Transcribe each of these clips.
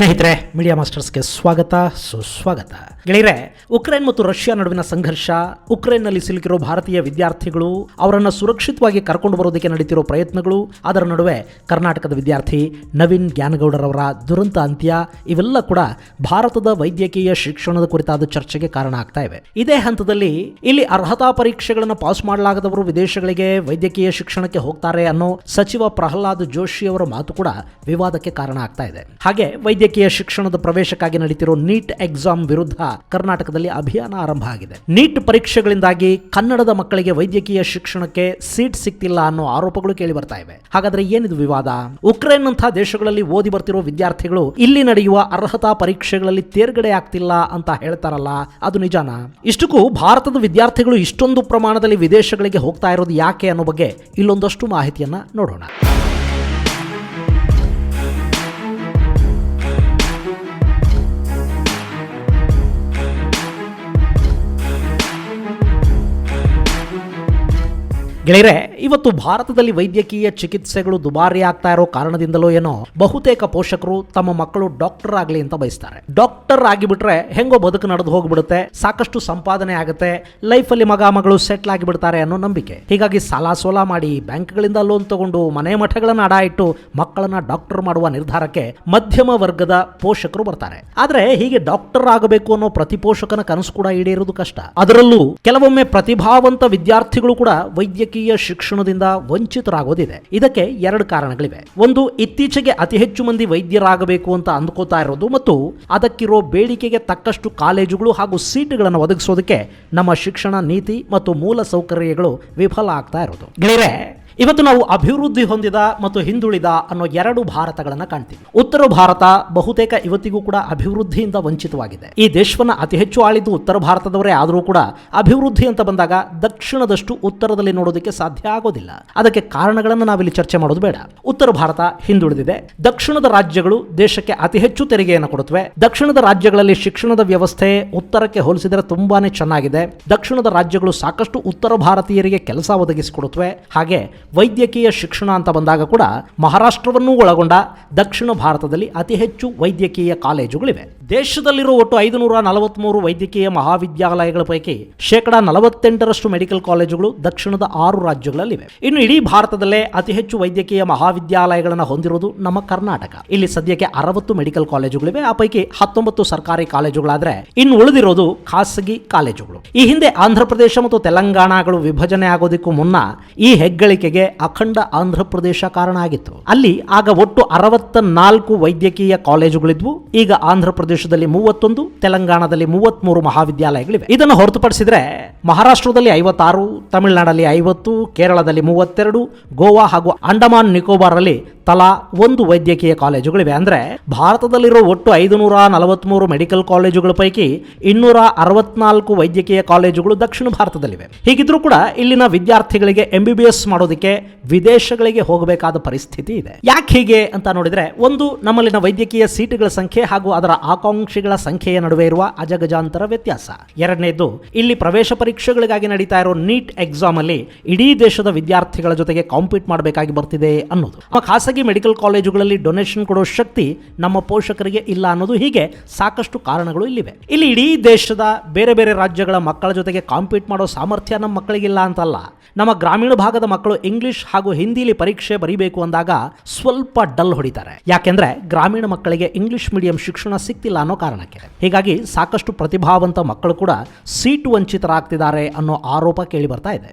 ಸ್ನೇಹಿತರೆ ಮೀಡಿಯಾ ಮಾಸ್ಟರ್ಸ್ಗೆ ಸ್ವಾಗತ, ಸುಸ್ವಾಗತ. ಗೆಳೆಯರೆ, ಉಕ್ರೇನ್ ಮತ್ತು ರಷ್ಯಾ ನಡುವಿನ ಸಂಘರ್ಷ, ಉಕ್ರೇನ್ನಲ್ಲಿ ಸಿಲುಕಿರೋ ಭಾರತೀಯ ವಿದ್ಯಾರ್ಥಿಗಳು, ಅವರನ್ನು ಸುರಕ್ಷಿತವಾಗಿ ಕರ್ಕೊಂಡು ಬರೋದಕ್ಕೆ ನಡೀತಿರೋ ಪ್ರಯತ್ನಗಳು, ಅದರ ನಡುವೆ ಕರ್ನಾಟಕದ ವಿದ್ಯಾರ್ಥಿ ನವೀನ್ ಜ್ಞಾನಗೌಡರವರ ದುರಂತ ಅಂತ್ಯ, ಇವೆಲ್ಲ ಕೂಡ ಭಾರತದ ವೈದ್ಯಕೀಯ ಶಿಕ್ಷಣದ ಕುರಿತಾದ ಚರ್ಚೆಗೆ ಕಾರಣ ಆಗ್ತಾ ಇವೆ. ಇದೇ ಹಂತದಲ್ಲಿ ಇಲ್ಲಿ ಅರ್ಹತಾ ಪರೀಕ್ಷೆಗಳನ್ನು ಪಾಸ್ ಮಾಡಲಾಗದವರು ವಿದೇಶಗಳಿಗೆ ವೈದ್ಯಕೀಯ ಶಿಕ್ಷಣಕ್ಕೆ ಹೋಗ್ತಾರೆ ಅನ್ನೋ ಸಚಿವ ಪ್ರಹ್ಲಾದ್ ಜೋಶಿ ಅವರ ಮಾತು ಕೂಡ ವಿವಾದಕ್ಕೆ ಕಾರಣ ಆಗ್ತಾ ಇದೆ. ಹಾಗೆ ವೈದ್ಯಕೀಯ ಶಿಕ್ಷಣದ ಪ್ರವೇಶಕ್ಕಾಗಿ ನಡೀತಿರೋ ನೀಟ್ ಎಕ್ಸಾಮ್ ವಿರುದ್ಧ ಕರ್ನಾಟಕದಲ್ಲಿ ಅಭಿಯಾನ ಆರಂಭ ಆಗಿದೆ. ನೀಟ್ ಪರೀಕ್ಷೆಗಳಿಂದಾಗಿ ಕನ್ನಡದ ಮಕ್ಕಳಿಗೆ ವೈದ್ಯಕೀಯ ಶಿಕ್ಷಣಕ್ಕೆ ಸೀಟ್ ಸಿಗ್ತಿಲ್ಲ ಅನ್ನೋ ಆರೋಪಗಳು ಕೇಳಿ ಬರ್ತಾ ಇವೆ. ಹಾಗಾದ್ರೆ ಏನಿದು ವಿವಾದ? ಉಕ್ರೇನ್ ನಂತಹ ದೇಶಗಳಲ್ಲಿ ಓದಿ ಬರ್ತಿರೋ ವಿದ್ಯಾರ್ಥಿಗಳು ಇಲ್ಲಿ ನಡೆಯುವ ಅರ್ಹತಾ ಪರೀಕ್ಷೆಗಳಲ್ಲಿ ತೇರ್ಗಡೆ ಆಗ್ತಿಲ್ಲ ಅಂತ ಹೇಳ್ತಾರಲ್ಲ, ಅದು ನಿಜಾನಾ? ಇಷ್ಟಕ್ಕೂ ಭಾರತದ ವಿದ್ಯಾರ್ಥಿಗಳು ಇಷ್ಟೊಂದು ಪ್ರಮಾಣದಲ್ಲಿ ವಿದೇಶಗಳಿಗೆ ಹೋಗ್ತಾ ಇರೋದು ಯಾಕೆ ಅನ್ನೋ ಬಗ್ಗೆ ಇಲ್ಲೊಂದಷ್ಟು ಮಾಹಿತಿಯನ್ನ ನೋಡೋಣ. ಗೆಳೆಯರೆ, ಇವತ್ತು ಭಾರತದಲ್ಲಿ ವೈದ್ಯಕೀಯ ಚಿಕಿತ್ಸೆಗಳು ದುಬಾರಿ ಆಗ್ತಾ ಇರೋ ಕಾರಣದಿಂದಲೋ ಏನೋ ಬಹುತೇಕ ಪೋಷಕರು ತಮ್ಮ ಮಕ್ಕಳು ಡಾಕ್ಟರ್ ಆಗಲಿ ಅಂತ ಬಯಸ್ತಾರೆ. ಡಾಕ್ಟರ್ ಆಗಿಬಿಟ್ರೆ ಹೆಂಗೋ ಬದುಕು ನಡೆದು ಹೋಗ್ಬಿಡುತ್ತೆ, ಸಾಕಷ್ಟು ಸಂಪಾದನೆ ಆಗುತ್ತೆ, ಲೈಫಲ್ಲಿ ಮಗ ಮಗಳು ಸೆಟ್ಲ್ ಆಗಿಬಿಡ್ತಾರೆ ಅನ್ನೋ ನಂಬಿಕೆ. ಹೀಗಾಗಿ ಸಾಲ ಸೋಲ ಮಾಡಿ ಬ್ಯಾಂಕ್ಗಳಿಂದ ಲೋನ್ ತಗೊಂಡು ಮನೆ ಮಠಗಳನ್ನ ಅಡ ಇಟ್ಟು ಮಕ್ಕಳನ್ನ ಡಾಕ್ಟರ್ ಮಾಡುವ ನಿರ್ಧಾರಕ್ಕೆ ಮಧ್ಯಮ ವರ್ಗದ ಪೋಷಕರು ಬರ್ತಾರೆ. ಆದ್ರೆ ಹೀಗೆ ಡಾಕ್ಟರ್ ಆಗಬೇಕು ಅನ್ನೋ ಪ್ರತಿ ಪೋಷಕನ ಕನಸು ಕೂಡ ಈಡೇರುವುದು ಕಷ್ಟ. ಅದರಲ್ಲೂ ಕೆಲವೊಮ್ಮೆ ಪ್ರತಿಭಾವಂತ ವಿದ್ಯಾರ್ಥಿಗಳು ಕೂಡ ವೈದ್ಯಕೀಯ ಶಿಕ್ಷಣದಿಂದ ವಂಚಿತರಾಗೋದಿದೆ. ಇದಕ್ಕೆ ಎರಡು ಕಾರಣಗಳಿವೆ. ಒಂದು, ಇತ್ತೀಚೆಗೆ ಅತಿ ಹೆಚ್ಚು ಮಂದಿ ವೈದ್ಯರಾಗಬೇಕು ಅಂತ ಅಂದ್ಕೋತಾ ಇರೋದು ಮತ್ತು ಅದಕ್ಕಿರೋ ಬೇಡಿಕೆಗೆ ತಕ್ಕಷ್ಟು ಕಾಲೇಜುಗಳು ಹಾಗೂ ಸೀಟುಗಳನ್ನು ಒದಗಿಸೋದಕ್ಕೆ ನಮ್ಮ ಶಿಕ್ಷಣ ನೀತಿ ಮತ್ತು ಮೂಲ ಸೌಕರ್ಯಗಳು ವಿಫಲ ಆಗ್ತಾ ಇರೋದು. ಗೆಳೆಯರೆ ಇವತ್ತು ನಾವು ಅಭಿವೃದ್ಧಿ ಹೊಂದಿದ ಮತ್ತು ಹಿಂದುಳಿದ ಅನ್ನೋ ಎರಡು ಭಾರತಗಳನ್ನು ಕಾಣ್ತೀವಿ. ಉತ್ತರ ಭಾರತ ಬಹುತೇಕ ಇವತ್ತಿಗೂ ಕೂಡ ಅಭಿವೃದ್ಧಿಯಿಂದ ವಂಚಿತವಾಗಿದೆ. ಈ ದೇಶವನ್ನ ಅತಿ ಹೆಚ್ಚು ಆಳಿದ್ದು ಉತ್ತರ ಭಾರತದವರೇ, ಆದರೂ ಕೂಡ ಅಭಿವೃದ್ಧಿ ಅಂತ ಬಂದಾಗ ದಕ್ಷಿಣದಷ್ಟು ಉತ್ತರದಲ್ಲಿ ನೋಡೋದಕ್ಕೆ ಸಾಧ್ಯ ಆಗೋದಿಲ್ಲ. ಅದಕ್ಕೆ ಕಾರಣಗಳನ್ನು ನಾವಿಲ್ಲಿ ಚರ್ಚೆ ಮಾಡೋದು ಬೇಡ. ಉತ್ತರ ಭಾರತ ಹಿಂದುಳಿದಿದೆ. ದಕ್ಷಿಣದ ರಾಜ್ಯಗಳು ದೇಶಕ್ಕೆ ಅತಿ ಹೆಚ್ಚು ತೆರಿಗೆಯನ್ನು ಕೊಡುತ್ತವೆ. ದಕ್ಷಿಣದ ರಾಜ್ಯಗಳಲ್ಲಿ ಶಿಕ್ಷಣದ ವ್ಯವಸ್ಥೆ ಉತ್ತರಕ್ಕೆ ಹೋಲಿಸಿದರೆ ತುಂಬಾನೇ ಚೆನ್ನಾಗಿದೆ. ದಕ್ಷಿಣದ ರಾಜ್ಯಗಳು ಸಾಕಷ್ಟು ಉತ್ತರ ಭಾರತೀಯರಿಗೆ ಕೆಲಸ ಒದಗಿಸಿಕೊಡುತ್ತವೆ. ಹಾಗೆ ವೈದ್ಯಕೀಯ ಶಿಕ್ಷಣ ಅಂತ ಬಂದಾಗ ಕೂಡ ಮಹಾರಾಷ್ಟ್ರವನ್ನೂ ಒಳಗೊಂಡ ದಕ್ಷಿಣ ಭಾರತದಲ್ಲಿ ಅತಿ ಹೆಚ್ಚು ವೈದ್ಯಕೀಯ ಕಾಲೇಜುಗಳಿವೆ. ದೇಶದಲ್ಲಿರುವ ಒಟ್ಟು ಐದುನೂರ ನಲವತ್ಮೂರು ವೈದ್ಯಕೀಯ ಮಹಾವಿದ್ಯಾಲಯಗಳ ಪೈಕಿ ಶೇಕಡಾ ನಲವತ್ತೆಂಟರಷ್ಟು ಮೆಡಿಕಲ್ ಕಾಲೇಜುಗಳು ದಕ್ಷಿಣದ ಆರು ರಾಜ್ಯಗಳಲ್ಲಿವೆ. ಇನ್ನು ಇಡೀ ಭಾರತದಲ್ಲೇ ಅತಿ ಹೆಚ್ಚು ವೈದ್ಯಕೀಯ ಮಹಾವಿದ್ಯಾಲಯಗಳನ್ನು ಹೊಂದಿರುವುದು ನಮ್ಮ ಕರ್ನಾಟಕ. ಇಲ್ಲಿ ಸದ್ಯಕ್ಕೆ ಅರವತ್ತು ಮೆಡಿಕಲ್ ಕಾಲೇಜುಗಳಿವೆ. ಆ ಪೈಕಿ ಹತ್ತೊಂಬತ್ತು ಸರ್ಕಾರಿ ಕಾಲೇಜುಗಳಾದ್ರೆ ಇನ್ನು ಉಳಿದಿರೋದು ಖಾಸಗಿ ಕಾಲೇಜುಗಳು. ಈ ಹಿಂದೆ ಆಂಧ್ರಪ್ರದೇಶ ಮತ್ತು ತೆಲಂಗಾಣಗಳು ವಿಭಜನೆ ಆಗೋದಕ್ಕೂ ಮುನ್ನ ಈ ಹೆಗ್ಗಳಿಕೆಗೆ ಅಖಂಡ ಆಂಧ್ರಪ್ರದೇಶ ಕಾರಣ ಆಗಿತ್ತು. ಅಲ್ಲಿ ಆಗ ಒಟ್ಟು ಅರವತ್ತ ನಾಲ್ಕು ವೈದ್ಯಕೀಯ ಕಾಲೇಜುಗಳಿದ್ವು. ಈಗ ಆಂಧ್ರ ಪ್ರದೇಶದಲ್ಲಿ ಮೂವತ್ತೊಂದು, ತೆಲಂಗಾಣದಲ್ಲಿ ಮೂವತ್ಮೂರು ಮಹಾವಿದ್ಯಾಲಯಗಳಿವೆ. ಇದನ್ನು ಹೊರತುಪಡಿಸಿದರೆ ಮಹಾರಾಷ್ಟ್ರದಲ್ಲಿ ಐವತ್ತಾರು, ತಮಿಳುನಾಡಲ್ಲಿ ಐವತ್ತು, ಕೇರಳದಲ್ಲಿ ಮೂವತ್ತೆರಡು, ಗೋವಾ ಹಾಗೂ ಅಂಡಮಾನ್ ನಿಕೋಬಾರಲ್ಲಿ ತಲಾ ಒಂದು ವೈದ್ಯಕೀಯ ಕಾಲೇಜುಗಳಿವೆ. ಅಂದ್ರೆ ಭಾರತದಲ್ಲಿರೋ ಒಟ್ಟು ಐದುನೂರ ನಲವತ್ಮೂರು ಮೆಡಿಕಲ್ ಕಾಲೇಜುಗಳ ಪೈಕಿ ಇನ್ನೂರ ಅರವತ್ನಾಲ್ಕು ವೈದ್ಯಕೀಯ ಕಾಲೇಜುಗಳು ದಕ್ಷಿಣ ಭಾರತದಲ್ಲಿವೆ. ಹೀಗಿದ್ರೂ ಕೂಡ ಇಲ್ಲಿನ ವಿದ್ಯಾರ್ಥಿಗಳಿಗೆ ಎಂ ಬಿ ಬಿ ಎಸ್ ಮಾಡೋದಕ್ಕೆ ವಿದೇಶಗಳಿಗೆ ಹೋಗಬೇಕಾದ ಪರಿಸ್ಥಿತಿ ಇದೆ. ಯಾಕೆ ಹೀಗೆ ಅಂತ ನೋಡಿದ್ರೆ, ಒಂದು ನಮ್ಮಲ್ಲಿನ ವೈದ್ಯಕೀಯ ಸೀಟುಗಳ ಸಂಖ್ಯೆ ಹಾಗೂ ಅದರ ಆಕಾಂಕ್ಷಿಗಳ ಸಂಖ್ಯೆಯ ನಡುವೆ ಇರುವ ಅಜಗಜಾಂತರ ವ್ಯತ್ಯಾಸ. ಎರಡನೇದು, ಇಲ್ಲಿ ಪ್ರವೇಶ ಪರೀಕ್ಷೆಗಳಿಗಾಗಿ ನಡೀತಾ ಇರೋ ನೀಟ್ ಎಕ್ಸಾಮ್ ಅಲ್ಲಿ ಇಡೀ ದೇಶದ ವಿದ್ಯಾರ್ಥಿಗಳ ಜೊತೆಗೆ ಕಾಂಪೀಟ್ ಮಾಡಬೇಕಾಗಿ ಬರ್ತಿದೆ ಅನ್ನೋದು. ನಮ್ಮ ಖಾಸಗಿ ಮೆಡಿಕಲ್ ಕಾಲೇಜುಗಳಲ್ಲಿ ಡೊನೇಷನ್ ಕೊಡೋ ಶಕ್ತಿ ನಮ್ಮ ಪೋಷಕರಿಗೆ ಇಲ್ಲ ಅನ್ನೋದು ಹೀಗೆ ಸಾಕಷ್ಟು ಕಾರಣಗಳು ಇಲ್ಲಿವೆ. ಇಲ್ಲಿ ಇಡೀ ದೇಶದ ಬೇರೆ ಬೇರೆ ರಾಜ್ಯಗಳ ಮಕ್ಕಳ ಜೊತೆಗೆ ಕಾಂಪೀಟ್ ಮಾಡೋ ಸಾಮರ್ಥ್ಯ ನಮ್ಮ ಮಕ್ಕಳಿಗಿಲ್ಲ ಅಂತಲ್ಲ. ನಮ್ಮ ಗ್ರಾಮೀಣ ಭಾಗದ ಮಕ್ಕಳು ಇಂಗ್ಲಿಷ್ ಹಾಗೂ ಹಿಂದಿಲಿ ಪರೀಕ್ಷೆ ಬರೀಬೇಕು ಅಂದಾಗ ಸ್ವಲ್ಪ ಡಲ್ ಹೊಡಿತಾರೆ. ಯಾಕೆಂದ್ರೆ ಗ್ರಾಮೀಣ ಮಕ್ಕಳಿಗೆ ಇಂಗ್ಲಿಷ್ ಮೀಡಿಯಂ ಶಿಕ್ಷಣ ಸಿಕ್ತಿಲ್ಲ ಅನ್ನೋ ಕಾರಣಕ್ಕೆ. ಹೀಗಾಗಿ ಸಾಕಷ್ಟು ಪ್ರತಿಭಾವಂತ ಮಕ್ಕಳು ಕೂಡ ಸೀಟು ವಂಚಿತರಾಗ್ತಿದ್ದಾರೆ ಅನ್ನೋ ಆರೋಪ ಕೇಳಿ ಬರ್ತಾ ಇದೆ.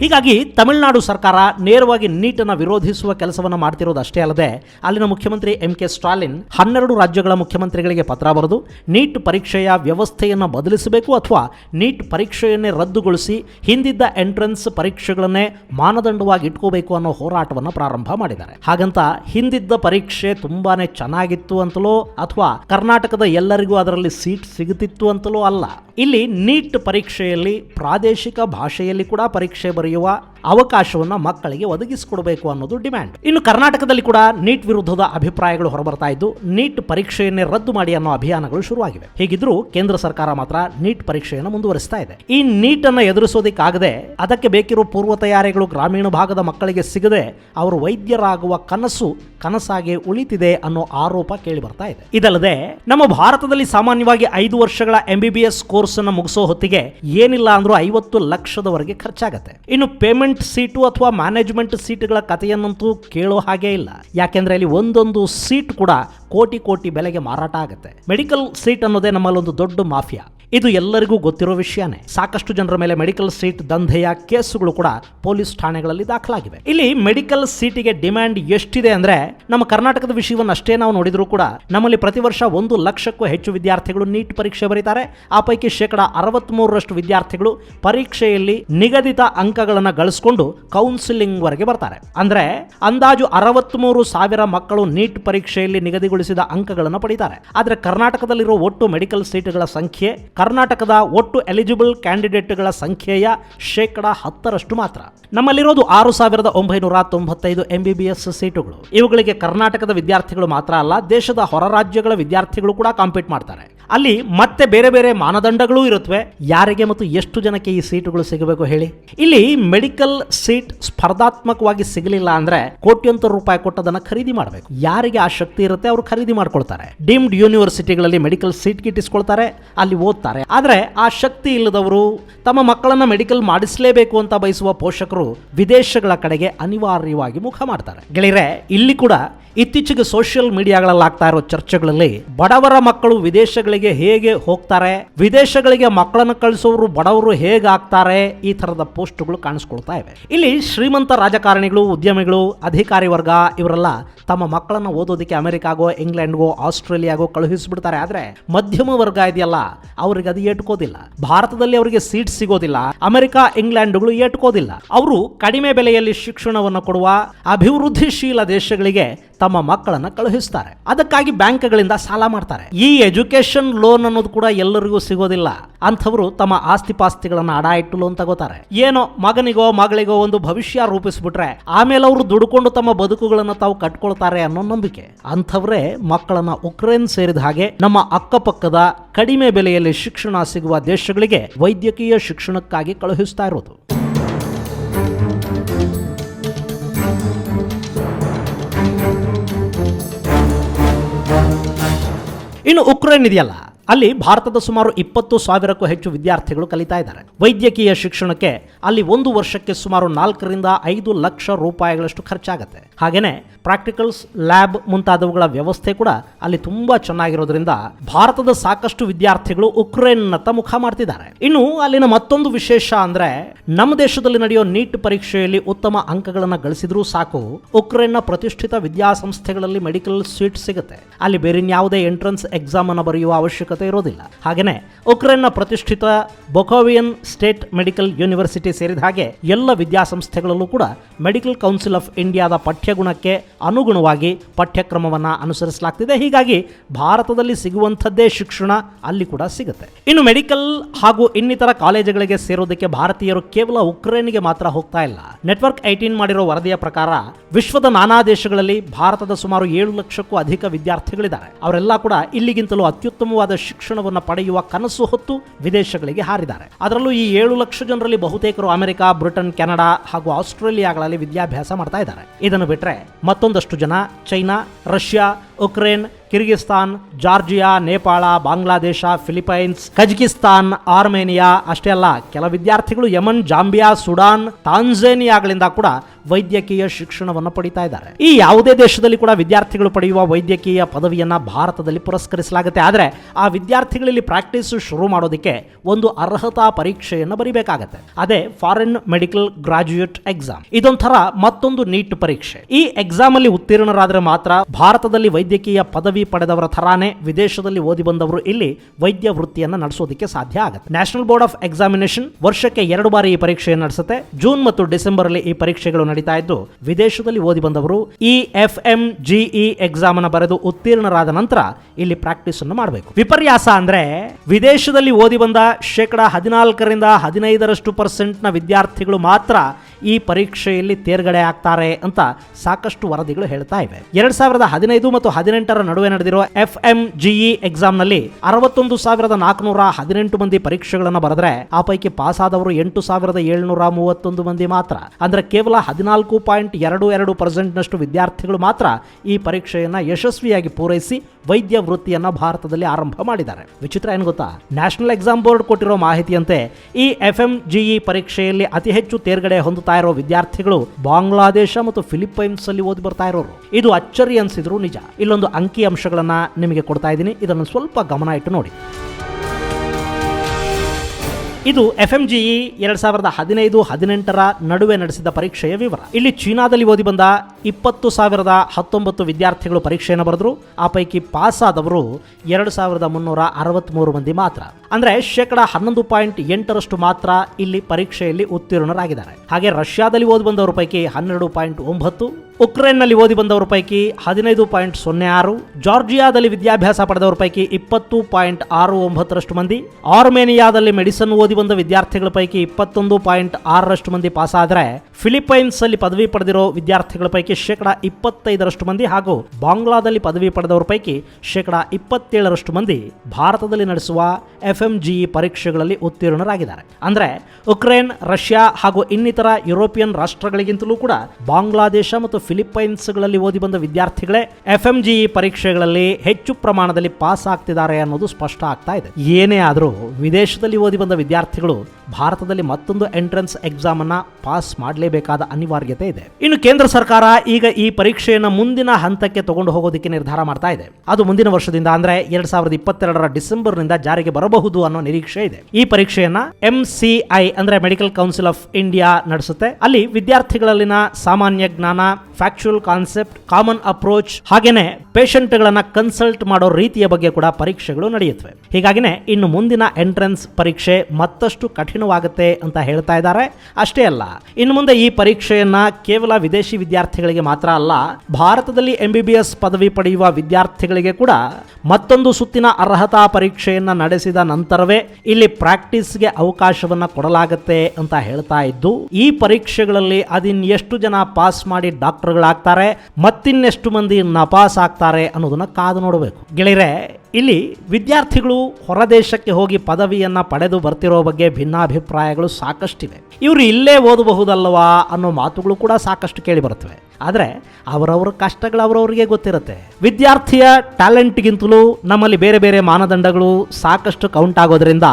ಹೀಗಾಗಿ ತಮಿಳುನಾಡು ಸರ್ಕಾರ ನೇರವಾಗಿ ನೀಟನ್ನು ವಿರೋಧಿಸುವ ಕೆಲಸವನ್ನು ಮಾಡ್ತಿರೋದು ಅಷ್ಟೇ ಅಲ್ಲದೆ, ಅಲ್ಲಿನ ಮುಖ್ಯಮಂತ್ರಿ ಎಂ ಕೆ ಸ್ಟಾಲಿನ್ ಹನ್ನೆರಡು ರಾಜ್ಯಗಳ ಮುಖ್ಯಮಂತ್ರಿಗಳಿಗೆ ಪತ್ರ ಬರೆದು ನೀಟ್ ಪರೀಕ್ಷೆಯ ವ್ಯವಸ್ಥೆಯನ್ನು ಬದಲಿಸಬೇಕು ಅಥವಾ ನೀಟ್ ಪರೀಕ್ಷೆಯನ್ನೇ ರದ್ದುಗೊಳಿಸಿ ಹಿಂದಿದ್ದ ಎಂಟ್ರೆನ್ಸ್ ಪರೀಕ್ಷೆಗಳನ್ನೇ ಮಾನದಂಡವಾಗಿ ಇಟ್ಕೋಬೇಕು ಅನ್ನೋ ಹೋರಾಟವನ್ನು ಪ್ರಾರಂಭ ಮಾಡಿದ್ದಾರೆ. ಹಾಗಂತ ಹಿಂದಿದ್ದ ಪರೀಕ್ಷೆ ತುಂಬಾನೇ ಚೆನ್ನಾಗಿತ್ತು ಅಂತಲೋ ಅಥವಾ ಕರ್ನಾಟಕದ ಎಲ್ಲರಿಗೂ ಅದರಲ್ಲಿ ಸೀಟ್ ಸಿಗುತ್ತಿತ್ತು ಅಂತಲೋ ಅಲ್ಲ. ಇಲ್ಲಿ ನೀಟ್ ಪರೀಕ್ಷೆಯಲ್ಲಿ, ಪ್ರಾದೇಶಿಕ ಭಾಷೆಯಲ್ಲಿ ಕೂಡ ಪರೀಕ್ಷೆ ಬರೆಯುವ ಅವಕಾಶವನ್ನ ಮಕ್ಕಳಿಗೆ ಒದಗಿಸಿಕೊಡಬೇಕು ಅನ್ನೋದು ಡಿಮ್ಯಾಂಡ್. ಇನ್ನು ಕರ್ನಾಟಕದಲ್ಲಿ ಕೂಡ ನೀಟ್ ವಿರುದ್ಧದ ಅಭಿಪ್ರಾಯಗಳು ಹೊರಬರ್ತಾ ಇದ್ದು, ನೀಟ್ ಪರೀಕ್ಷೆಯನ್ನೇ ರದ್ದು ಮಾಡಿ ಅನ್ನೋ ಅಭಿಯಾನಗಳು ಶುರುವಾಗಿವೆ. ಹೀಗಿದ್ರೂ ಕೇಂದ್ರ ಸರ್ಕಾರ ಮಾತ್ರ ನೀಟ್ ಪರೀಕ್ಷೆಯನ್ನು ಮುಂದುವರಿಸ್ತಾ ಇದೆ. ಈ ನೀಟ್ ಅನ್ನು ಎದುರಿಸೋದಿಕ್ಕಾಗದೆ, ಅದಕ್ಕೆ ಬೇಕಿರೋ ಪೂರ್ವ ತಯಾರಿಗಳು ಗ್ರಾಮೀಣ ಭಾಗದ ಮಕ್ಕಳಿಗೆ ಸಿಗದೆ, ಅವರು ವೈದ್ಯರಾಗುವ ಕನಸು ಕನಸಾಗಿ ಉಳಿತಿದೆ ಅನ್ನೋ ಆರೋಪ ಕೇಳಿ ಬರ್ತಾ ಇದೆ. ಇದಲ್ಲದೆ, ನಮ್ಮ ಭಾರತದಲ್ಲಿ ಸಾಮಾನ್ಯವಾಗಿ ಐದು ವರ್ಷಗಳ ಎಂಬಿಬಿಎಸ್ ಕೋರ್ಸ್ ಅನ್ನು ಮುಗಿಸೋ ಹೊತ್ತಿಗೆ ಏನಿಲ್ಲ ಅಂದ್ರೂ ಐವತ್ತು ಲಕ್ಷದವರೆಗೆ ಖರ್ಚಾಗತ್ತೆ. ಇನ್ನು ಪೇಮೆಂಟ್ ಸೀಟು ಅಥವಾ ಮ್ಯಾನೇಜ್ಮೆಂಟ್ ಸೀಟ್ಗಳ ಕಥೆಯನ್ನಂತೂ ಕೇಳೋ ಹಾಗೆ ಇಲ್ಲ. ಯಾಕೆಂದ್ರೆ ಅಲ್ಲಿ ಒಂದೊಂದು ಸೀಟ್ ಕೂಡ ಕೋಟಿ ಕೋಟಿ ಬೆಲೆಗೆ ಮಾರಾಟ ಆಗುತ್ತೆ. ಮೆಡಿಕಲ್ ಸೀಟ್ ಅನ್ನೋದೇ ನಮ್ಮಲ್ಲಿ ಒಂದು ದೊಡ್ಡ ಮಾಫಿಯಾ. ಇದು ಎಲ್ಲರಿಗೂ ಗೊತ್ತಿರೋ ವಿಷಯನೇ. ಸಾಕಷ್ಟು ಜನರ ಮೇಲೆ ಮೆಡಿಕಲ್ ಸೀಟ್ ದಂಧೆಯ ಕೇಸುಗಳು ಕೂಡ ಪೊಲೀಸ್ ಠಾಣೆಗಳಲ್ಲಿ ದಾಖಲಾಗಿವೆ. ಇಲ್ಲಿ ಮೆಡಿಕಲ್ ಸೀಟಿಗೆ ಡಿಮ್ಯಾಂಡ್ ಎಷ್ಟಿದೆ ಅಂದ್ರೆ, ನಮ್ಮ ಕರ್ನಾಟಕದ ವಿಷಯವನ್ನು ಅಷ್ಟೇ ನಾವು ನೋಡಿದ್ರು ಕೂಡ, ನಮ್ಮಲ್ಲಿ ಪ್ರತಿ ವರ್ಷ ಒಂದು ಲಕ್ಷಕ್ಕೂ ಹೆಚ್ಚು ವಿದ್ಯಾರ್ಥಿಗಳು ನೀಟ್ ಪರೀಕ್ಷೆ ಬರೀತಾರೆ. ಆ ಪೈಕಿ ಶೇಕಡ ಅರವತ್ಮೂರರಷ್ಟು ವಿದ್ಯಾರ್ಥಿಗಳು ಪರೀಕ್ಷೆಯಲ್ಲಿ ನಿಗದಿತ ಅಂಕಗಳನ್ನು ಗಳಿಸಿಕೊಂಡು ಕೌನ್ಸಿಲಿಂಗ್ ವರೆಗೆ ಬರ್ತಾರೆ. ಅಂದ್ರೆ, ಅಂದಾಜು ಅರವತ್ಮೂರು ಸಾವಿರ ಮಕ್ಕಳು ನೀಟ್ ಪರೀಕ್ಷೆಯಲ್ಲಿ ನಿಗದಿಗೊಳಿಸಿದ ಅಂಕಗಳನ್ನು ಪಡೀತಾರೆ. ಆದರೆ ಕರ್ನಾಟಕದಲ್ಲಿರೋ ಒಟ್ಟು ಮೆಡಿಕಲ್ ಸೀಟ್ಗಳ ಸಂಖ್ಯೆ ಕರ್ನಾಟಕದ ಒಟ್ಟು ಎಲಿಜಿಬಲ್ ಕ್ಯಾಂಡಿಡೇಟ್ಗಳ ಸಂಖ್ಯೆಯ ಶೇಕಡ ಹತ್ತರಷ್ಟು ಮಾತ್ರ. ನಮ್ಮಲ್ಲಿರೋದು ಆರು ಸಾವಿರದ ಒಂಬೈನೂರ ತೊಂಬತ್ತೈದು ಎಂ ಬಿ ಬಿ ಎಸ್ ಸೀಟುಗಳು. ಇವುಗಳಿಗೆ ಕರ್ನಾಟಕದ ವಿದ್ಯಾರ್ಥಿಗಳು ಮಾತ್ರ ಅಲ್ಲ, ದೇಶದ ಹೊರ ರಾಜ್ಯಗಳ ವಿದ್ಯಾರ್ಥಿಗಳು ಕೂಡ ಕಾಂಪೀಟ್ ಮಾಡ್ತಾರೆ. ಅಲ್ಲಿ ಮತ್ತೆ ಬೇರೆ ಬೇರೆ ಮಾನದಂಡಗಳು ಇರುತ್ತವೆ ಯಾರಿಗೆ ಮತ್ತು ಎಷ್ಟು ಜನಕ್ಕೆ ಈ ಸೀಟುಗಳು ಸಿಗಬೇಕು ಹೇಳಿ. ಇಲ್ಲಿ ಮೆಡಿಕಲ್ ಸೀಟ್ ಸ್ಪರ್ಧಾತ್ಮಕವಾಗಿ ಸಿಗಲಿಲ್ಲ ಅಂದ್ರೆ ಕೋಟ್ಯಂತರ ರೂಪಾಯಿ ಕೊಟ್ಟು ಅದನ್ನ ಖರೀದಿ ಮಾಡಬೇಕು. ಯಾರಿಗೆ ಆ ಶಕ್ತಿ ಇರುತ್ತೆ ಅವರು ಖರೀದಿ ಮಾಡ್ಕೊಳ್ತಾರೆ. ಡೀಮ್ಡ್ ಯೂನಿವರ್ಸಿಟಿಗಳಲ್ಲಿ ಮೆಡಿಕಲ್ ಸೀಟ್ ಗಿಟ್ಟಿಸ್ಕೊಳ್ತಾರೆ, ಅಲ್ಲಿ ಓದ್ತಾರೆ. ಆದ್ರೆ ಆ ಶಕ್ತಿ ಇಲ್ಲದವರು ತಮ್ಮ ಮಕ್ಕಳನ್ನ ಮೆಡಿಕಲ್ ಮಾಡಿಸಲೇಬೇಕು ಅಂತ ಬಯಸುವ ಪೋಷಕರು ವಿದೇಶಗಳ ಕಡೆಗೆ ಅನಿವಾರ್ಯವಾಗಿ ಮುಖ ಮಾಡ್ತಾರೆ. ಗೆಳೆಯರೆ, ಇಲ್ಲಿ ಕೂಡ ಇತ್ತೀಚೆಗೆ ಸೋಷಿಯಲ್ ಮೀಡಿಯಾಗಳಲ್ಲಿ ಆಗ್ತಾ ಇರೋ ಚರ್ಚೆಗಳಲ್ಲಿ ಬಡವರ ಮಕ್ಕಳು ವಿದೇಶಗಳಿಗೆ ಹೇಗೆ ಹೋಗ್ತಾರೆ, ವಿದೇಶಗಳಿಗೆ ಮಕ್ಕಳನ್ನು ಕಳಿಸೋರು ಬಡವರು ಹೇಗೆ ಆಗ್ತಾರೆ, ಈ ತರದ ಪೋಸ್ಟ್ಗಳು ಕಾಣಿಸ್ಕೊಳ್ತಾ ಇವೆ. ಇಲ್ಲಿ ಶ್ರೀಮಂತ ರಾಜಕಾರಣಿಗಳು, ಉದ್ಯಮಿಗಳು, ಅಧಿಕಾರಿ ವರ್ಗ ಇವರೆಲ್ಲ ತಮ್ಮ ಮಕ್ಕಳನ್ನು ಓದೋದಕ್ಕೆ ಅಮೆರಿಕಾಗೋ, ಇಂಗ್ಲೆಂಡ್ಗೋ, ಆಸ್ಟ್ರೇಲಿಯಾಗೋ ಕಳುಹಿಸಿಬಿಡ್ತಾರೆ. ಆದ್ರೆ ಮಧ್ಯಮ ವರ್ಗ ಇದೆಯಲ್ಲ, ಅವ್ರಿಗೆ ಅದು ಏಟ್ಕೋದಿಲ್ಲ. ಭಾರತದಲ್ಲಿ ಅವರಿಗೆ ಸೀಟ್ ಸಿಗೋದಿಲ್ಲ, ಅಮೆರಿಕ, ಇಂಗ್ಲೆಂಡ್ಗಳು ಏಟ್ಕೋದಿಲ್ಲ. ಅವರು ಕಡಿಮೆ ಬೆಲೆಯಲ್ಲಿ ಶಿಕ್ಷಣವನ್ನು ಕೊಡುವ ಅಭಿವೃದ್ಧಿಶೀಲ ದೇಶಗಳಿಗೆ ತಮ್ಮ ಮಕ್ಕಳನ್ನ ಕಳುಹಿಸ್ತಾರೆ. ಅದಕ್ಕಾಗಿ ಬ್ಯಾಂಕ್ಗಳಿಂದ ಸಾಲ ಮಾಡ್ತಾರೆ. ಈ ಎಜುಕೇಶನ್ ಲೋನ್ ಅನ್ನೋದು ಕೂಡ ಎಲ್ಲರಿಗೂ ಸಿಗೋದಿಲ್ಲ. ಅಂಥವರು ತಮ್ಮ ಆಸ್ತಿ ಪಾಸ್ತಿಗಳನ್ನ ಅಡ ಇಟ್ಟು ಲೋನ್ ತಗೋತಾರೆ. ಏನೋ ಮಗನಿಗೋ ಮಗಳಿಗೋ ಒಂದು ಭವಿಷ್ಯ ರೂಪಿಸ್ಬಿಟ್ರೆ ಆಮೇಲೆ ಅವರು ದುಡ್ಕೊಂಡು ತಮ್ಮ ಬದುಕುಗಳನ್ನ ತಾವು ಕಟ್ಕೊಳ್ತಾರೆ ಅನ್ನೋ ನಂಬಿಕೆ. ಅಂಥವ್ರೇ ಮಕ್ಕಳನ್ನ ಉಕ್ರೇನ್ ಸೇರಿದ ಹಾಗೆ ನಮ್ಮ ಅಕ್ಕಪಕ್ಕದ ಕಡಿಮೆ ಬೆಲೆಯಲ್ಲಿ ಶಿಕ್ಷಣ ಸಿಗುವ ದೇಶಗಳಿಗೆ ವೈದ್ಯಕೀಯ ಶಿಕ್ಷಣಕ್ಕಾಗಿ ಕಳುಹಿಸ್ತಾ ಇರೋದು. ಇನ್ನು ಉಕ್ರೇನ್ ಇದೆಯಲ್ಲ ಅಲ್ಲಿ ಭಾರತದ ಸುಮಾರು ಇಪ್ಪತ್ತು ಸಾವಿರಕ್ಕೂ ಹೆಚ್ಚು ವಿದ್ಯಾರ್ಥಿಗಳು ಕಲಿತಾ ಇದ್ದಾರೆ. ವೈದ್ಯಕೀಯ ಶಿಕ್ಷಣಕ್ಕೆ ಅಲ್ಲಿ ಒಂದು ವರ್ಷಕ್ಕೆ ಸುಮಾರು ನಾಲ್ಕರಿಂದ ಐದು ಲಕ್ಷ ರೂಪಾಯಿಗಳಷ್ಟು ಖರ್ಚಾಗತ್ತೆ. ಹಾಗೇನೆ ಪ್ರಾಕ್ಟಿಕಲ್ಸ್ ಲ್ಯಾಬ್ ಮುಂತಾದವುಗಳ ವ್ಯವಸ್ಥೆ ಕೂಡ ಅಲ್ಲಿ ತುಂಬಾ ಚೆನ್ನಾಗಿರೋದ್ರಿಂದ ಭಾರತದ ಸಾಕಷ್ಟು ವಿದ್ಯಾರ್ಥಿಗಳು ಉಕ್ರೇನ್ನತ್ತ ಮುಖ ಮಾಡ್ತಿದ್ದಾರೆ. ಇನ್ನು ಅಲ್ಲಿನ ಮತ್ತೊಂದು ವಿಶೇಷ ಅಂದ್ರೆ ನಮ್ಮ ದೇಶದಲ್ಲಿ ನಡೆಯೋ ನೀಟ್ ಪರೀಕ್ಷೆಯಲ್ಲಿ ಉತ್ತಮ ಅಂಕಗಳನ್ನು ಗಳಿಸಿದ್ರೂ ಸಾಕು ಉಕ್ರೇನ್ನ ಪ್ರತಿಷ್ಠಿತ ವಿದ್ಯಾಸಂಸ್ಥೆಗಳಲ್ಲಿ ಮೆಡಿಕಲ್ ಸೀಟ್ ಸಿಗುತ್ತೆ. ಅಲ್ಲಿ ಬೇರೆ ಯಾವುದೇ ಎಂಟ್ರೆನ್ಸ್ ಎಕ್ಸಾಮ್ ಅನ್ನು ಬರೆಯುವ ಅವಶ್ಯಕತೆ ಇರೋದಿಲ್ಲ ಹಾಗೇನೆ ಉಕ್ರೇನ್ನ ಪ್ರತಿಷ್ಠಿತ ಬೊಕೋವಿಯನ್ ಸ್ಟೇಟ್ ಮೆಡಿಕಲ್ ಯೂನಿವರ್ಸಿಟಿ ಸೇರಿದ ಹಾಗೆ ಎಲ್ಲ ವಿದ್ಯಾಸಂಸ್ಥೆಗಳಲ್ಲೂ ಕೂಡ ಮೆಡಿಕಲ್ ಕೌನ್ಸಿಲ್ ಆಫ್ ಇಂಡಿಯಾದ ಪಠ್ಯಗುಣಕ್ಕೆ ಅನುಗುಣವಾಗಿ ಪಠ್ಯಕ್ರಮವನ್ನು ಅನುಸರಿಸಲಾಗ್ತಿದೆ. ಹೀಗಾಗಿ ಭಾರತದಲ್ಲಿ ಸಿಗುವಂಥದ್ದೇ ಶಿಕ್ಷಣ ಅಲ್ಲಿ ಕೂಡ ಸಿಗುತ್ತೆ. ಇನ್ನು ಮೆಡಿಕಲ್ ಹಾಗೂ ಇನ್ನಿತರ ಕಾಲೇಜುಗಳಿಗೆ ಸೇರೋದಕ್ಕೆ ಭಾರತೀಯರು ಕೇವಲ ಉಕ್ರೇನ್ಗೆ ಮಾತ್ರ ಹೋಗ್ತಾ ಇಲ್ಲ. ನೆಟ್ವರ್ಕ್ ಐಟೀನ್ ಮಾಡಿರೋ ವರದಿಯ ಪ್ರಕಾರ ವಿಶ್ವದ ನಾನಾ ದೇಶಗಳಲ್ಲಿ ಭಾರತದ ಸುಮಾರು ಏಳು ಲಕ್ಷಕ್ಕೂ ಅಧಿಕ ವಿದ್ಯಾರ್ಥಿಗಳಿದ್ದಾರೆ. ಅವರೆಲ್ಲ ಕೂಡ ಇಲ್ಲಿಗಿಂತಲೂ ಅತ್ಯುತ್ತಮವಾದ ಶಿಕ್ಷಣವನ್ನು ಪಡೆಯುವ ಕನಸು ಹೊತ್ತು ವಿದೇಶಗಳಿಗೆ ಹಾರಿದ್ದಾರೆ. ಅದರಲ್ಲೂ ಈ ಏಳು ಲಕ್ಷ ಜನರಲ್ಲಿ ಬಹುತೇಕರು ಅಮೆರಿಕ, ಬ್ರಿಟನ್, ಕೆನಡಾ ಹಾಗೂ ಆಸ್ಟ್ರೇಲಿಯಾಗಳಲ್ಲಿ ವಿದ್ಯಾಭ್ಯಾಸ ಮಾಡ್ತಾ ಇದ್ದಾರೆ. ಇದನ್ನು ಬಿಟ್ಟರೆ ಮತ್ತೊಂದಷ್ಟು ಜನ China, Russia, Ukraine Kyrgyzstan, Georgia, Nepal, Bangladesh, Philippines, Kazakhstan, Armenia ಅಷ್ಟೇ ಅಲ್ಲ, ಕೆಲ ವಿದ್ಯಾರ್ಥಿಗಳು ಯಮನ್, ಜಾಂಬಿಯಾ, ಸುಡಾನ್, ತಾಂಜೇನಿಯಾಗಳಿಂದ ಕೂಡ ವೈದ್ಯಕೀಯ ಶಿಕ್ಷಣವನ್ನು ಪಡಿತಾ ಇದ್ದಾರೆ. ಈ ಯಾವುದೇ ದೇಶದಲ್ಲಿ ಕೂಡ ವಿದ್ಯಾರ್ಥಿಗಳು ಪಡೆಯುವ ವೈದ್ಯಕೀಯ ಪದವಿಯನ್ನ ಭಾರತದಲ್ಲಿ ಪುರಸ್ಕರಿಸಲಾಗುತ್ತೆ. ಆದರೆ ಆ ವಿದ್ಯಾರ್ಥಿಗಳಲ್ಲಿ ಪ್ರಾಕ್ಟೀಸ್ ಶುರು ಮಾಡೋದಕ್ಕೆ ಒಂದು ಅರ್ಹತಾ ಪರೀಕ್ಷೆಯನ್ನು ಬರಿಬೇಕಾಗತ್ತೆ. ಅದೇ ಫಾರಿನ್ ಮೆಡಿಕಲ್ ಗ್ರಾಜುಯೇಟ್ ಎಕ್ಸಾಮ್ ಇದೊಂಥರ ಮತ್ತೊಂದು ನೀಟ್ ಪರೀಕ್ಷೆ. ಈ ಎಕ್ಸಾಮ್ ಅಲ್ಲಿ ಉತ್ತೀರ್ಣರಾದ್ರೆ ಮಾತ್ರ ಭಾರತದಲ್ಲಿ ವೈದ್ಯಕೀಯ ಪದವಿ ಪಡೆದವರ ಥರಾನೇ ವಿದೇಶದಲ್ಲಿ ಓದಿ ಬಂದವರು ಇಲ್ಲಿ ವೈದ್ಯ ವೃತ್ತಿಯನ್ನು ನಡೆಸೋದಕ್ಕೆ ಸಾಧ್ಯ ಆಗುತ್ತೆ. ನ್ಯಾಷನಲ್ ಬೋರ್ಡ್ ಆಫ್ ಎಕ್ಸಾಮಿನೇಷನ್ ವರ್ಷಕ್ಕೆ ಎರಡು ಬಾರಿ ಈ ಪರೀಕ್ಷೆಯನ್ನು ನಡೆಸುತ್ತೆ. ಜೂನ್ ಮತ್ತು ಡಿಸೆಂಬರ್ ಅಲ್ಲಿ ಈ ಪರೀಕ್ಷೆಗಳು ನಡೀತಾ ಇದ್ದು, ವಿದೇಶದಲ್ಲಿ ಓದಿ ಬಂದವರು ಈ ಎಫ್ ಎಂ ಜಿಇ ಎಕ್ಸಾಮ್ ಅನ್ನು ಬರೆದು ಉತ್ತೀರ್ಣರಾದ ನಂತರ ಇಲ್ಲಿ ಪ್ರಾಕ್ಟೀಸ್ ಅನ್ನು ಮಾಡಬೇಕು. ವಿಪರ್ಯಾಸ ಅಂದ್ರೆ ವಿದೇಶದಲ್ಲಿ ಓದಿ ಬಂದ ಶೇಕಡ ಹದಿನಾಲ್ಕರಿಂದ ಹದಿನೈದರಷ್ಟು ಪರ್ಸೆಂಟ್ನ ವಿದ್ಯಾರ್ಥಿಗಳು ಮಾತ್ರ ಈ ಪರೀಕ್ಷೆಯಲ್ಲಿ ತೇರ್ಗಡೆ ಆಗ್ತಾರೆ ಅಂತ ಸಾಕಷ್ಟು ವರದಿಗಳು ಹೇಳ್ತಾ ಇವೆ. ಎರಡ್ ಸಾವಿರದ ಹದಿನೈದು ಮತ್ತು ಹದಿನೆಂಟರ ನಡುವೆ ನಡೆದಿರುವ ಎಫ್ ಎಂ ಜಿಇ ಎಕ್ಸಾಮ್ನಲ್ಲಿ ಅರವತ್ತೊಂದು ಸಾವಿರದ ನಾಲ್ಕುನೂರ ಹದಿನೆಂಟು ಮಂದಿ ಪರೀಕ್ಷೆಗಳನ್ನು ಬರೆದ್ರೆ ಆ ಪೈಕಿ ಪಾಸ್ ಆದವರು ಎಂಟು ಸಾವಿರದ ಏಳ್ನೂರ ಮೂವತ್ತೊಂದು ಮಂದಿ ಮಾತ್ರ. ಅಂದ್ರೆ ಕೇವಲ ಹದಿನಾಲ್ಕು ಪಾಯಿಂಟ್ ಎರಡು ಎರಡು ಪರ್ಸೆಂಟ್ನಷ್ಟು ವಿದ್ಯಾರ್ಥಿಗಳು ಮಾತ್ರ ಈ ಪರೀಕ್ಷೆಯನ್ನು ಯಶಸ್ವಿಯಾಗಿ ಪೂರೈಸಿ ವೈದ್ಯ ವೃತ್ತಿಯನ್ನ ಭಾರತದಲ್ಲಿ ಆರಂಭ ಮಾಡಿದ್ದಾರೆ. ವಿಚಿತ್ರ ಏನು ಗೊತ್ತಾ? ನ್ಯಾಷನಲ್ ಎಕ್ಸಾಮ್ ಬೋರ್ಡ್ ಕೊಟ್ಟಿರೋ ಮಾಹಿತಿಯಂತೆ ಈ ಎಫ್ ಎಂ ಜಿಇ ಪರೀಕ್ಷೆಯಲ್ಲಿ ಅತಿ ಹೆಚ್ಚು ತೇರ್ಗಡೆ ಹೊಂದುತ್ತಾ ಇರೋ ವಿದ್ಯಾರ್ಥಿಗಳು ಬಾಂಗ್ಲಾದೇಶ ಮತ್ತು ಫಿಲಿಪೈನ್ಸ್ ಅಲ್ಲಿ ಓದಿ ಬರ್ತಾ ಇರೋರು. ಇದು ಅಚ್ಚರಿ ಅನ್ಸಿದ್ರು ನಿಜ. ಇಲ್ಲೊಂದು ಅಂಕಿ ಅಂಶಗಳನ್ನ ನಿಮಗೆ ಕೊಡ್ತಾ ಇದ್ದೀನಿ. ಇದನ್ನು ಸ್ವಲ್ಪ ಗಮನ ಇಟ್ಟು ನೋಡಿ. ಇದು ಎಫ್ ಎಂ ಜಿಇ ಎರಡ್ ಸಾವಿರದ ಹದಿನೈದು, ಹದಿನೆಂಟರ ನಡುವೆ ನಡೆಸಿದ ಪರೀಕ್ಷೆಯ ವಿವರ. ಇಲ್ಲಿ ಚೀನಾದಲ್ಲಿ ಓದಿ ಬಂದ ಇಪ್ಪತ್ತು ಸಾವಿರದ ಹತ್ತೊಂಬತ್ತು ವಿದ್ಯಾರ್ಥಿಗಳು ಪರೀಕ್ಷೆಯನ್ನು ಬರೆದ್ರು. ಆ ಪೈಕಿ ಪಾಸ್ ಆದವರು ಎರಡು ಸಾವಿರದ ಮುನ್ನೂರ ಅರವತ್ತ್ಮೂರು ಮಂದಿ ಮಾತ್ರ. ಅಂದ್ರೆ ಶೇಕಡ ಹನ್ನೊಂದು ಪಾಯಿಂಟ್ ಎಂಟರಷ್ಟು ಮಾತ್ರ ಇಲ್ಲಿ ಪರೀಕ್ಷೆಯಲ್ಲಿ ಉತ್ತೀರ್ಣರಾಗಿದ್ದಾರೆ. ಹಾಗೆ ರಷ್ಯಾದಲ್ಲಿ ಓದಿ ಬಂದವರ ಪೈಕಿ ಹನ್ನೆರಡು ಪಾಯಿಂಟ್ ಒಂಬತ್ತು ಉಕ್ರೇನ್ನಲ್ಲಿ ಓದಿ ಬಂದವರ ಪೈಕಿ ಹದಿನೈದು ಪಾಯಿಂಟ್ ಸೊನ್ನೆ ಆರು, ಜಾರ್ಜಿಯಾದಲ್ಲಿ ವಿದ್ಯಾಭ್ಯಾಸ ಪಡೆದವರ ಪೈಕಿ ಇಪ್ಪತ್ತು ಪಾಯಿಂಟ್ ಆರು ಒಂಬತ್ತರಷ್ಟು ಮಂದಿ, ಆರ್ಮೇನಿಯಾದಲ್ಲಿ ಮೆಡಿಸನ್ ಓದಿ ಬಂದ ವಿದ್ಯಾರ್ಥಿಗಳ ಪೈಕಿ ಇಪ್ಪತ್ತೊಂದು ಪಾಯಿಂಟ್ ಆರರಷ್ಟು ಮಂದಿ ಪಾಸ್ ಆದರೆ ಫಿಲಿಪೈನ್ಸ್ ಅಲ್ಲಿ ಪದವಿ ಪಡೆದಿರೋ ವಿದ್ಯಾರ್ಥಿಗಳ ಪೈಕಿ ಶೇಕಡ ಇಪ್ಪತ್ತೈದರಷ್ಟು ಮಂದಿ ಹಾಗೂ ಬಾಂಗ್ಲಾದಲ್ಲಿ ಪದವಿ ಪಡೆದವರ ಪೈಕಿ ಶೇಕಡ ಇಪ್ಪತ್ತೇಳರಷ್ಟು ಮಂದಿ ಭಾರತದಲ್ಲಿ ನಡೆಸುವ ಎಫ್ ಎಂ ಜಿ ಪರೀಕ್ಷೆಗಳಲ್ಲಿ ಉತ್ತೀರ್ಣರಾಗಿದ್ದಾರೆ. ಅಂದ್ರೆ ಉಕ್ರೇನ್, ರಷ್ಯಾ ಹಾಗೂ ಇನ್ನಿತರ ಯುರೋಪಿಯನ್ ರಾಷ್ಟ್ರಗಳಿಗಿಂತಲೂ ಕೂಡ ಬಾಂಗ್ಲಾದೇಶ ಮತ್ತು ಫಿಲಿಪೈನ್ಸ್ಗಳಲ್ಲಿ ಓದಿ ಬಂದ ವಿದ್ಯಾರ್ಥಿಗಳೇ ಎಫ್ ಎಂ ಜಿ ಪರೀಕ್ಷೆಗಳಲ್ಲಿ ಹೆಚ್ಚು ಪ್ರಮಾಣದಲ್ಲಿ ಪಾಸ್ ಆಗ್ತಿದ್ದಾರೆ ಅನ್ನೋದು ಸ್ಪಷ್ಟ ಆಗ್ತಾ ಇದೆ. ಏನೇ ಆದರೂ ವಿದೇಶದಲ್ಲಿ ಓದಿ ಬಂದ ವಿದ್ಯಾರ್ಥಿಗಳು ಭಾರತದಲ್ಲಿ ಮತ್ತೊಂದು ಎಂಟ್ರೆನ್ಸ್ ಎಕ್ಸಾಮ್ ಅನ್ನ ಪಾಸ್ ಮಾಡಲೇಬೇಕಾದ ಅನಿವಾರ್ಯತೆ ಇದೆ. ಇನ್ನು ಕೇಂದ್ರ ಸರ್ಕಾರ ಈಗ ಈ ಪರೀಕ್ಷೆಯನ್ನು ಮುಂದಿನ ಹಂತಕ್ಕೆ ತಗೊಂಡು ಹೋಗೋದಕ್ಕೆ ನಿರ್ಧಾರ ಮಾಡ್ತಾ ಇದೆ. ಅದು ಮುಂದಿನ ವರ್ಷದಿಂದ ಅಂದ್ರೆ ಎರಡ್ ಸಾವಿರದ ಇಪ್ಪತ್ತೆರಡರ ಡಿಸೆಂಬರ್ನಿಂದ ಜಾರಿಗೆ ಬರಬಹುದು ಅನ್ನೋ ನಿರೀಕ್ಷೆ ಇದೆ. ಈ ಪರೀಕ್ಷೆಯನ್ನ ಎಂ ಸಿ ಐ ಅಂದ್ರೆ ಮೆಡಿಕಲ್ ಕೌನ್ಸಿಲ್ ಆಫ್ ಇಂಡಿಯಾ ನಡೆಸುತ್ತೆ. ಅಲ್ಲಿ ವಿದ್ಯಾರ್ಥಿಗಳಲ್ಲಿನ ಸಾಮಾನ್ಯ ಜ್ಞಾನ ಫ್ಯಾಕ್ಚುಯಲ್ ಕಾನ್ಸೆಪ್ಟ್ ಕಾಮನ್ ಅಪ್ರೋಚ್ ಹಾಗೇನೆ ಪೇಷಂಟ್ಗಳನ್ನ ಕನ್ಸಲ್ಟ್ ಮಾಡೋ ರೀತಿಯ ಬಗ್ಗೆ ಕೂಡ ಪರೀಕ್ಷೆಗಳು ನಡೆಯುತ್ತವೆ. ಹೀಗಾಗಿನೇ ಇನ್ನು ಮುಂದಿನ ಎಂಟ್ರೆನ್ಸ್ ಪರೀಕ್ಷೆ ಮತ್ತಷ್ಟು ಕಠಿಣವಾಗುತ್ತೆ ಅಂತ ಹೇಳ್ತಾ ಇದ್ದಾರೆ. ಅಷ್ಟೇ ಅಲ್ಲ, ಇನ್ನು ಮುಂದೆ ಈ ಪರೀಕ್ಷೆಯನ್ನ ಕೇವಲ ವಿದೇಶಿ ವಿದ್ಯಾರ್ಥಿಗಳಿಗೆ ಮಾತ್ರ ಅಲ್ಲ, ಭಾರತದಲ್ಲಿ ಎಂಬಿಬಿಎಸ್ ಪದವಿ ಪಡೆಯುವ ವಿದ್ಯಾರ್ಥಿಗಳಿಗೆ ಕೂಡ ಮತ್ತೊಂದು ಸುತ್ತಿನ ಅರ್ಹತಾ ಪರೀಕ್ಷೆಯನ್ನ ನಡೆಸಿದ ನಂತರವೇ ಇಲ್ಲಿ ಪ್ರಾಕ್ಟೀಸ್ಗೆ ಅವಕಾಶವನ್ನ ಕೊಡಲಾಗುತ್ತೆ ಅಂತ ಹೇಳ್ತಾ ಇದ್ದು, ಈ ಪರೀಕ್ಷೆಗಳಲ್ಲಿ ಅದಿನ್ ಎಷ್ಟು ಜನ ಪಾಸ್ ಮಾಡಿ ಡಾಕ್ಟರ್ಗಳಾಗ್ತಾರೆ, ಮತ್ತಿನ್ನೆಷ್ಟು ಮಂದಿ ನಪಾಸ್ ಆಗ್ತಾರೆ ಅನ್ನೋದನ್ನ ಕಾದು ನೋಡಬೇಕು. ಗೆಳೆಯರೆ, ಇಲ್ಲಿ ವಿದ್ಯಾರ್ಥಿಗಳು ಹೊರದೇಶಕ್ಕೆ ಹೋಗಿ ಪದವಿಯನ್ನ ಪಡೆದು ಬರ್ತಿರೋ ಬಗ್ಗೆ ಭಿನ್ನಾಭಿಪ್ರಾಯಗಳು ಸಾಕಷ್ಟಿವೆ. ಇವರು ಇಲ್ಲೇ ಓದಬಹುದಲ್ಲವಾ ಅನ್ನೋ ಮಾತುಗಳು ಕೂಡ ಸಾಕಷ್ಟು ಕೇಳಿ ಬರುತ್ತವೆ. ಆದರೆ ಅವರವರ ಕಷ್ಟಗಳು ಅವರವರಿಗೆ ಗೊತ್ತಿರುತ್ತೆ. ವಿದ್ಯಾರ್ಥಿಯ ಟ್ಯಾಲೆಂಟ್ಗಿಂತಲೂ ನಮ್ಮಲ್ಲಿ ಬೇರೆ ಬೇರೆ ಮಾನದಂಡಗಳು ಸಾಕಷ್ಟು ಕೌಂಟ್ ಆಗೋದ್ರಿಂದ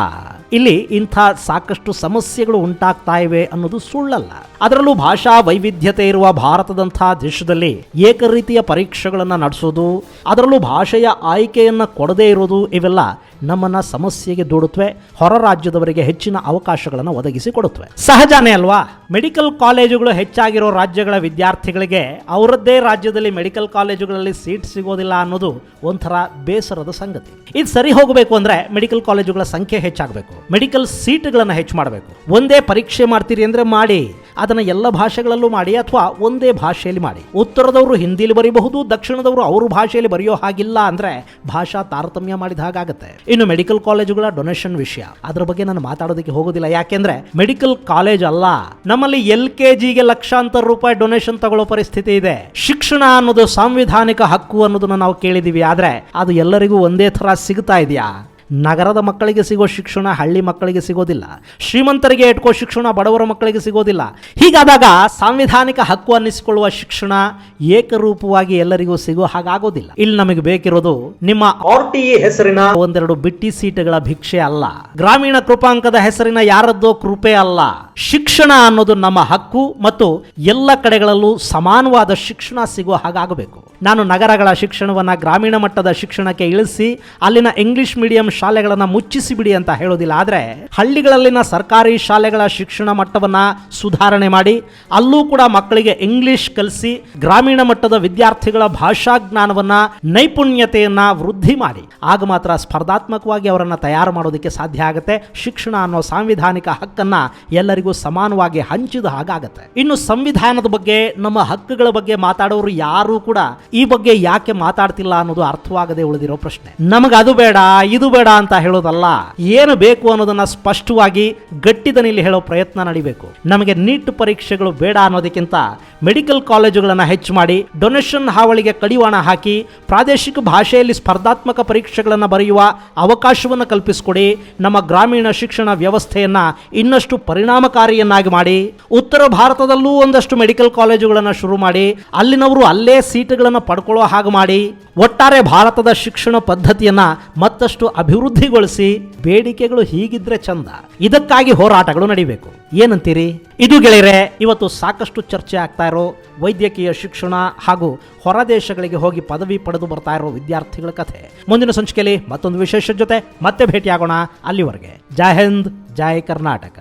ಇಲ್ಲಿ ಇಂಥ ಸಾಕಷ್ಟು ಸಮಸ್ಯೆಗಳು ಉಂಟಾಗ್ತಾ ಇವೆ ಅನ್ನೋದು ಸುಳ್ಳಲ್ಲ. ಅದರಲ್ಲೂ ಭಾಷಾ ವೈವಿಧ್ಯತೆ ಇರುವ ಭಾರತದಂಥ ದೇಶದಲ್ಲಿ ಏಕರೀತಿಯ ಪರೀಕ್ಷೆಗಳನ್ನು ನಡೆಸೋದು, ಅದರಲ್ಲೂ ಭಾಷೆಯ ಆಯ್ಕೆಯನ್ನು ಕೊಡದೇ ಇರೋದು, ಇವೆಲ್ಲ ನಮ್ಮನ್ನ ಸಮಸ್ಯೆಗೆ ದೂಡುತ್ತವೆ ಹೊರ ರಾಜ್ಯದವರಿಗೆ ಹೆಚ್ಚಿನ ಅವಕಾಶಗಳನ್ನು ಒದಗಿಸಿ ಕೊಡುತ್ತವೆ ಸಹಜಾನೇ ಅಲ್ವಾ? ಮೆಡಿಕಲ್ ಕಾಲೇಜುಗಳು ಹೆಚ್ಚಾಗಿರೋ ರಾಜ್ಯಗಳ ವಿದ್ಯಾರ್ಥಿಗಳಿಗೆ ಅವರದ್ದೇ ರಾಜ್ಯದಲ್ಲಿ ಮೆಡಿಕಲ್ ಕಾಲೇಜುಗಳಲ್ಲಿ ಸೀಟ್ ಸಿಗೋದಿಲ್ಲ ಅನ್ನೋದು ಒಂಥರ ಬೇಸರದ ಸಂಗತಿ. ಇದು ಸರಿ ಹೋಗಬೇಕು ಅಂದ್ರೆ ಮೆಡಿಕಲ್ ಕಾಲೇಜುಗಳ ಸಂಖ್ಯೆ ಹೆಚ್ಚಾಗಬೇಕು. ಮೆಡಿಕಲ್ ಸೀಟ್ಗಳನ್ನು ಹೆಚ್ಚು ಮಾಡಬೇಕು. ಒಂದೇ ಪರೀಕ್ಷೆ ಮಾಡ್ತೀರಿ ಅಂದ್ರೆ ಮಾಡಿ. ಅದನ್ನ ಎಲ್ಲ ಭಾಷೆಗಳಲ್ಲೂ ಮಾಡಿ ಅಥವಾ ಒಂದೇ ಭಾಷೆಯಲ್ಲಿ ಮಾಡಿ. ಉತ್ತರದವರು ಹಿಂದಿಯಲ್ಲಿ ಬರೀಬಹುದು, ದಕ್ಷಿಣದವರು ಅವ್ರ ಭಾಷೆಯಲ್ಲಿ ಬರೆಯೋ ಹಾಗಿಲ್ಲ ಅಂದ್ರೆ ಭಾಷಾ ತಾರತಮ್ಯ ಮಾಡಿದ ಹಾಗಾಗುತ್ತೆ ಇನ್ನು ಮೆಡಿಕಲ್ ಕಾಲೇಜುಗಳ ಡೊನೇಷನ್ ವಿಷಯ. ಅದರ ಬಗ್ಗೆ ನಾನು ಮಾತಾಡೋದಕ್ಕೆ ಹೋಗೋದಿಲ್ಲ. ಯಾಕೆಂದ್ರೆ ಮೆಡಿಕಲ್ ಕಾಲೇಜ್ ಅಲ್ಲ, ನಮ್ಮಲ್ಲಿ ಎಲ್ ಕೆ ಜಿಗೆ ಲಕ್ಷಾಂತರ ರೂಪಾಯಿ ಡೊನೇಷನ್ ತಗೊಳ್ಳೋ ಪರಿಸ್ಥಿತಿ ಇದೆ. ಶಿಕ್ಷಣ ಅನ್ನೋದು ಸಾಂವಿಧಾನಿಕ ಹಕ್ಕು ಅನ್ನೋದನ್ನ ನಾವು ಕೇಳಿದೀವಿ. ಆದ್ರೆ ಅದು ಎಲ್ಲರಿಗೂ ಒಂದೇ ತರ ಸಿಗ್ತಾ ಇದೆಯಾ? ನಗರದ ಮಕ್ಕಳಿಗೆ ಸಿಗೋ ಶಿಕ್ಷಣ ಹಳ್ಳಿ ಮಕ್ಕಳಿಗೆ ಸಿಗೋದಿಲ್ಲ. ಶ್ರೀಮಂತರಿಗೆ ಇಟ್ಕೋ ಶಿಕ್ಷಣ ಬಡವರ ಮಕ್ಕಳಿಗೆ ಸಿಗೋದಿಲ್ಲ. ಹೀಗಾದಾಗ ಸಾಂವಿಧಾನಿಕ ಹಕ್ಕು ಅನ್ನಿಸಿಕೊಳ್ಳುವ ಶಿಕ್ಷಣ ಏಕರೂಪವಾಗಿ ಎಲ್ಲರಿಗೂ ಸಿಗೋ ಹಾಗಾಗೋದಿಲ್ಲ. ಇಲ್ಲಿ ನಮಗೆ ಬೇಕಿರೋದು ನಿಮ್ಮ ಆರ್ ಟಿ ಹೆಸರಿನ ಒಂದೆರಡು ಬಿಟ್ಟಿ ಸೀಟುಗಳ ಭಿಕ್ಷೆ ಅಲ್ಲ. ಗ್ರಾಮೀಣ ಕೃಪಾಂಕದ ಹೆಸರಿನ ಯಾರದ್ದೋ ಕೃಪೆ ಅಲ್ಲ. ಶಿಕ್ಷಣ ಅನ್ನೋದು ನಮ್ಮ ಹಕ್ಕು ಮತ್ತು ಎಲ್ಲ ಕಡೆಗಳಲ್ಲೂ ಸಮಾನವಾದ ಶಿಕ್ಷಣ ಸಿಗೋ ಹಾಗಾಗಬೇಕು. ನಾನು ನಗರಗಳ ಶಿಕ್ಷಣವನ್ನ ಗ್ರಾಮೀಣ ಮಟ್ಟದ ಶಿಕ್ಷಣಕ್ಕೆ ಇಳಿಸಿ ಅಲ್ಲಿನ ಇಂಗ್ಲಿಷ್ ಮೀಡಿಯಂ ಶಾಲೆಗಳನ್ನ ಮುಚ್ಚಿಸಿಬಿಡಿ ಅಂತ ಹೇಳೋದಿಲ್ಲ. ಆದರೆ ಹಳ್ಳಿಗಳಲ್ಲಿನ ಸರ್ಕಾರಿ ಶಾಲೆಗಳ ಶಿಕ್ಷಣ ಮಟ್ಟವನ್ನ ಸುಧಾರಣೆ ಮಾಡಿ, ಅಲ್ಲೂ ಕೂಡ ಮಕ್ಕಳಿಗೆ ಇಂಗ್ಲಿಷ್ ಕಲಿಸಿ, ಗ್ರಾಮೀಣ ಮಟ್ಟದ ವಿದ್ಯಾರ್ಥಿಗಳ ಭಾಷಾ ಜ್ಞಾನವನ್ನ ನೈಪುಣ್ಯತೆಯನ್ನು ವೃದ್ಧಿ ಮಾಡಿ. ಆಗ ಮಾತ್ರ ಸ್ಪರ್ಧಾತ್ಮಕವಾಗಿ ಅವರನ್ನು ತಯಾರು ಮಾಡೋದಕ್ಕೆ ಸಾಧ್ಯ ಆಗುತ್ತೆ. ಶಿಕ್ಷಣ ಅನ್ನೋ ಸಾಂವಿಧಾನಿಕ ಹಕ್ಕನ್ನ ಎಲ್ಲರಿಗೂ ಸಮಾನವಾಗಿ ಹಂಚಿದ ಹಾಗಾಗತ್ತೆ. ಇನ್ನು ಸಂವಿಧಾನದ ಬಗ್ಗೆ, ನಮ್ಮ ಹಕ್ಕುಗಳ ಬಗ್ಗೆ ಮಾತಾಡೋರು ಯಾರೂ ಕೂಡ ಈ ಬಗ್ಗೆ ಯಾಕೆ ಮಾತಾಡ್ತಿಲ್ಲ ಅನ್ನೋದು ಅರ್ಥವಾಗದೆ ಉಳಿದಿರೋ ಪ್ರಶ್ನೆ. ನಮಗೆ ಅದು ಬೇಡ, ಇದು ಬೇಡ ಅಂತ ಹೇಳೋದಲ್ಲ. ಏನು ಬೇಕು ಅನ್ನೋದನ್ನ ಸ್ಪಷ್ಟವಾಗಿ ಗಟ್ಟಿದನಿಲ್ಲಿ ಹೇಳೋ ಪ್ರಯತ್ನ ನಡಿಬೇಕು. ನಮಗೆ ನೀಟ್ ಪರೀಕ್ಷೆಗಳು ಬೇಡ ಅನ್ನೋದಕ್ಕಿಂತ ಮೆಡಿಕಲ್ ಕಾಲೇಜುಗಳನ್ನು ಹೆಚ್ಚು ಮಾಡಿ ಡೊನೇಷನ್ ಹಾವಳಿಗೆ ಕಡಿವಾಣ ಹಾಕಿ ಪ್ರಾದೇಶಿಕ ಭಾಷೆಯಲ್ಲಿ ಸ್ಪರ್ಧಾತ್ಮಕ ಪರೀಕ್ಷೆಗಳನ್ನು ಬರೆಯುವ ಅವಕಾಶವನ್ನು ಕಲ್ಪಿಸಿಕೊಡಿ. ನಮ್ಮ ಗ್ರಾಮೀಣ ಶಿಕ್ಷಣ ವ್ಯವಸ್ಥೆಯನ್ನ ಇನ್ನಷ್ಟು ಪರಿಣಾಮಕಾರಿಯನ್ನಾಗಿ ಮಾಡಿ. ಉತ್ತರ ಭಾರತದಲ್ಲೂ ಒಂದಷ್ಟು ಮೆಡಿಕಲ್ ಕಾಲೇಜುಗಳನ್ನು ಶುರು ಮಾಡಿ. ಅಲ್ಲಿನವರು ಅಲ್ಲೇ ಸೀಟುಗಳನ್ನು ಪಡ್ಕೊಳ್ಳೋ ಹಾಗೆ ಮಾಡಿ. ಒಟ್ಟಾರೆ ಭಾರತದ ಶಿಕ್ಷಣ ಪದ್ಧತಿಯನ್ನ ಮತ್ತಷ್ಟು ಅಭಿವೃದ್ಧಿಗೊಳಿಸಿ ಬೇಡಿಕೆಗಳು ಹೀಗಿದ್ರೆ ಚಂದ. ಇದಕ್ಕಾಗಿ ಹೋರಾಟಗಳು ನಡಿಬೇಕು. ಏನಂತೀರಿ? ಇದು ಗೆಳೆಯರೆ, ಇವತ್ತು ಸಾಕಷ್ಟು ಚರ್ಚೆ ಆಗ್ತಾ ಇರೋ ವೈದ್ಯಕೀಯ ಶಿಕ್ಷಣ ಹಾಗೂ ಹೊರ ದೇಶಗಳಿಗೆ ಹೋಗಿ ಪದವಿ ಪಡೆದು ಬರ್ತಾ ಇರೋ ವಿದ್ಯಾರ್ಥಿಗಳ ಕಥೆ. ಮುಂದಿನ ಸಂಚಿಕೆಯಲ್ಲಿ ಮತ್ತೊಂದು ವಿಶೇಷ ಜೊತೆ ಮತ್ತೆ ಭೇಟಿಯಾಗೋಣ ಅಲ್ಲಿವರೆಗೆ. ಜೈ ಹಿಂದ್, ಜೈ ಕರ್ನಾಟಕ.